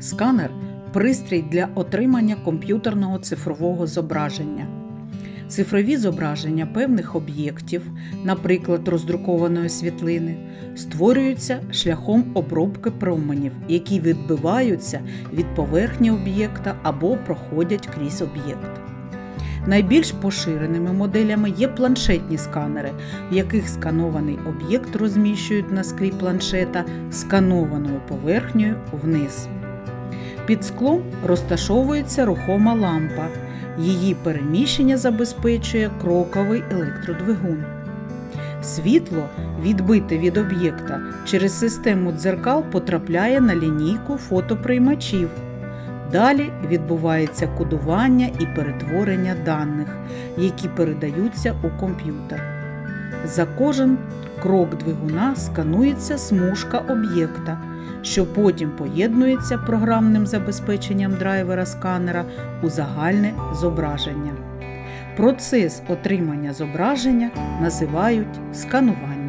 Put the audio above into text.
Сканер пристрій для отримання комп'ютерного цифрового зображення. Цифрові зображення певних об'єктів, наприклад, роздрукованої світлини, створюються шляхом обробки променів, які відбиваються від поверхні об'єкта або проходять крізь об'єкт. Найбільш поширеними моделями є планшетні сканери, в яких сканований об'єкт розміщують на склі планшета сканованою поверхнею вниз. Під склом розташовується рухома лампа. Її переміщення забезпечує кроковий електродвигун. Світло, відбите від об'єкта, через систему дзеркал потрапляє на лінійку фотоприймачів. Далі відбувається кодування і перетворення даних, які передаються у комп'ютер. За кожен крок двигуна сканується смужка об'єкта, що потім поєднується програмним забезпеченням драйвера сканера у загальне зображення. Процес отримання зображення називають сканування.